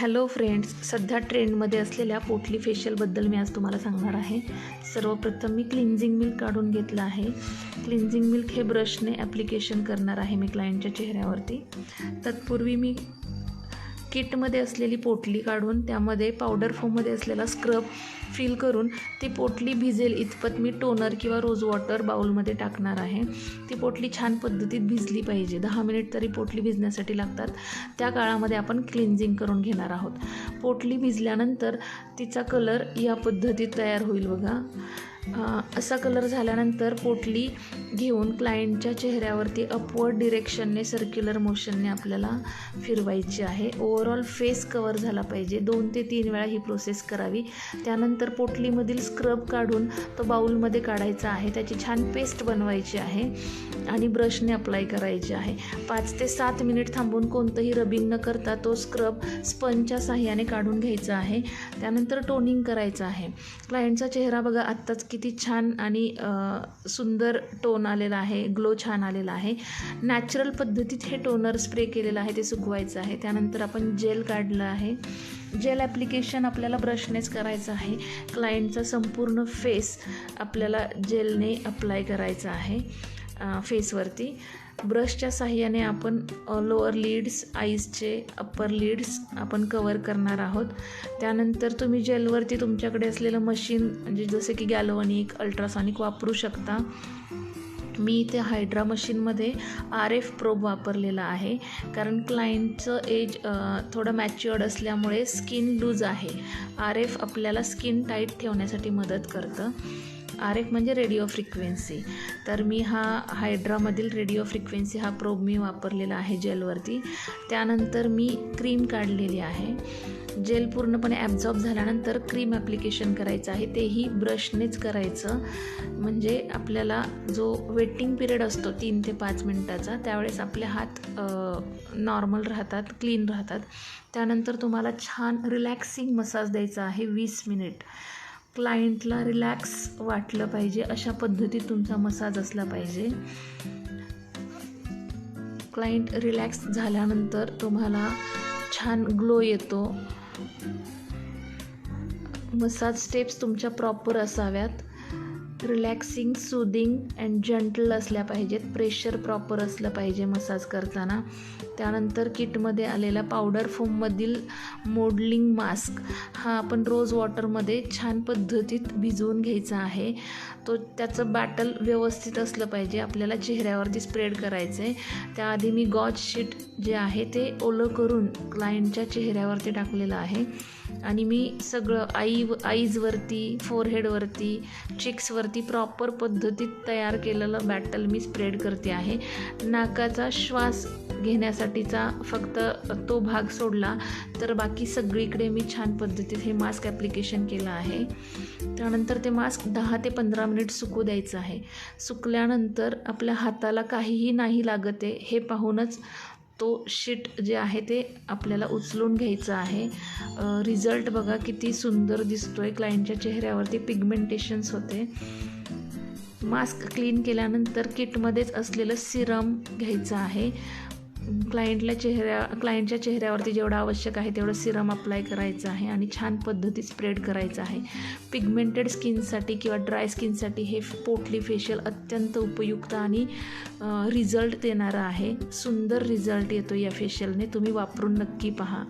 Hello friends सध्या ट्रेंडमध्ये असलेल्या पोटली फेशियलबद्दल मी आज तुम्हाला सांगणार आहे. सर्वप्रथम मी क्लिन्झिंग मिल्क काढून घेतलं आहे. क्लिन्झिंग मिल्क हे ब्रशने ॲप्लिकेशन करणार आहे मी क्लायंटच्या चेहऱ्यावरती. तत्पूर्वी मी किटमध्ये असलेली पोटली काढून त्यामध्ये पावडर फॉर्ममध्ये असलेला स्क्रब फिल करून ती पोटली भिजेल इतपत मी टोनर किंवा रोज वॉटर बाउलमध्ये टाकणार आहे. ती पोटली छान पद्धतीत भिजली पाहिजे. दहा मिनिट तरी पोटली भिजण्यासाठी लागतात. त्या काळामध्ये आपण क्लिन्झिंग करून घेणार आहोत. पोटली भिजल्यानंतर तिचा कलर या पद्धतीत तयार होईल बघा. असा कलर झाल्यानंतर पोटली घेऊन क्लायंटच्या चेहऱ्यावरती अपवर्ड डिरेक्शनने सर्क्युलर मोशनने आपल्याला फिरवायची आहे. ओव्हरऑल फेस कवर झाला पाहिजे. दोन ते तीन वेळा ही प्रोसेस करावी. त्यानंतर पोटलीमधील स्क्रब काढून तो बाउलमध्ये काढायचा आहे. त्याची छान पेस्ट बनवायची आहे आणि ब्रशने अप्लाय करायची आहे. पाच ते सात मिनिट थांबून कोणतंही रबिंग न करता तो स्क्रब स्पंजच्या साह्याने काढून घ्यायचा आहे. त्यानंतर टोनिंग करायचं आहे. क्लायंटचा चेहरा बघा आत्ताच किती छान आणि सुंदर टोन आलेला आहे ग्लो छान आलेला आहे. नॅचरल पद्धतीत हे टोनर स्प्रे केलेलं आहे ते सुकवायचं आहे. त्यानंतर आपण जेल काढलं आहे. जेल ॲप्लिकेशन आपल्याला ब्रशनेच करायचं आहे. क्लायंटचा संपूर्ण फेस आपल्याला जेलने अप्लाय करायचा आहे फेसवरती ब्रशच्या साह्याने आपण लोअर लीड्स आईजचे अप्पर लीड्स आपण कवर करणार आहोत. त्यानंतर तुम्ही जेलवरती तुमच्याकडे असलेलं मशीन म्हणजे जसे की गॅल्वनिक अल्ट्रासॉनिक वापरू शकता. मी इथे हायड्रा मशीनमध्ये आर एफ प्रोब वापरलेला आहे. कारण क्लायंटचं एज थोडं मॅच्युअर्ड असल्यामुळे स्किन लूज आहे. आर एफ आपल्याला स्किन टाईट ठेवण्यासाठी मदत करतं. आर एफ म्हणजे रेडिओ फ्रिक्वेन्सी तर मी हा हायड्रामधील रेडिओ फ्रिक्वेन्सी हा प्रोब मी वापरलेला आहे जेलवरती त्यानंतर मी क्रीम काढलेली आहे. जेल पूर्णपणे ॲब्झॉर्ब झाल्यानंतर क्रीम ॲप्लिकेशन करायचं आहे. तेही ब्रशनेच करायचं. म्हणजे आपल्याला जो वेटिंग पिरियड असतो तीन ते पाच मिनटाचा त्यावेळेस आपले हात नॉर्मल राहतात क्लीन राहतात. त्यानंतर तुम्हाला छान रिलॅक्सिंग मसाज द्यायचा आहे वीस मिनिट क्लायंटला रिलॅक्स वाटलं पाहिजे. अशा पद्धतीत तुमचा मसाज असला पाहिजे. क्लायंट रिलॅक्स झाल्यानंतर तुम्हाला छान ग्लो येतो. मसाज स्टेप्स तुमच्या प्रॉपर असाव्यात. रिलॅक्सिंग सुदिंग अँड जंटल असल्या पाहिजेत. प्रेशर प्रॉपर असलं पाहिजे मसाज करताना. त्यानंतर किटमध्ये आलेला पावडर फोममधील मोडलिंग मास्क हा आपण रोज वॉटरमध्ये छान पद्धतीत भिजवून घ्यायचा आहे. तो त्याचं बॅटल व्यवस्थित असलं पाहिजे. आपल्याला चेहऱ्यावरती स्प्रेड करायचं आहे त्याआधी मी गॉज शीट जे आहे ते ओलं करून क्लायंटच्या चेहऱ्यावरती टाकलेलं आहे. आणि मी सगळं आई आईजवरती फोरहेडवरती चिक्सवरती प्रॉपर पद्धतीत तयार केलेलं बॅटल मी स्प्रेड करते आहे. नाकाचा श्वास घेण्यासाठीचा फक्त तो भाग सोडला तर बाकी सगळीकडे मी छान पद्धतीत हे मास्क ॲप्लिकेशन केलं आहे. त्यानंतर ते मास्क दहा ते पंधरा मिनिट सुकू द्यायचं आहे. सुकल्यानंतर आपल्या हाताला काहीही नाही लागत आहे हे पाहूनच तो शीट जे आहे ते आपल्याला उचलून घ्यायचं आहे. रिझल्ट बघा किती सुंदर दिसतो आहे क्लायंटच्या चेहऱ्यावरती पिगमेंटेशन्स होते. मास्क क्लीन केल्यानंतर किटमध्येच असलेलं सिरम घ्यायचं आहे. क्लायंटला चेहऱ्या क्लायंटच्या चेहऱ्यावरती जेवढं आवश्यक आहे तेवढं सिरम अप्लाय करायचं आहे आणि छान पद्धती स्प्रेड करायचं आहे. पिगमेंटेड स्किनसाठी किंवा ड्राय स्किनसाठी हे पोटली फेशियल अत्यंत उपयुक्त आणि रिझल्ट देणारं आहे. सुंदर रिझल्ट येतो या फेशियलने तुम्ही वापरून नक्की पहा.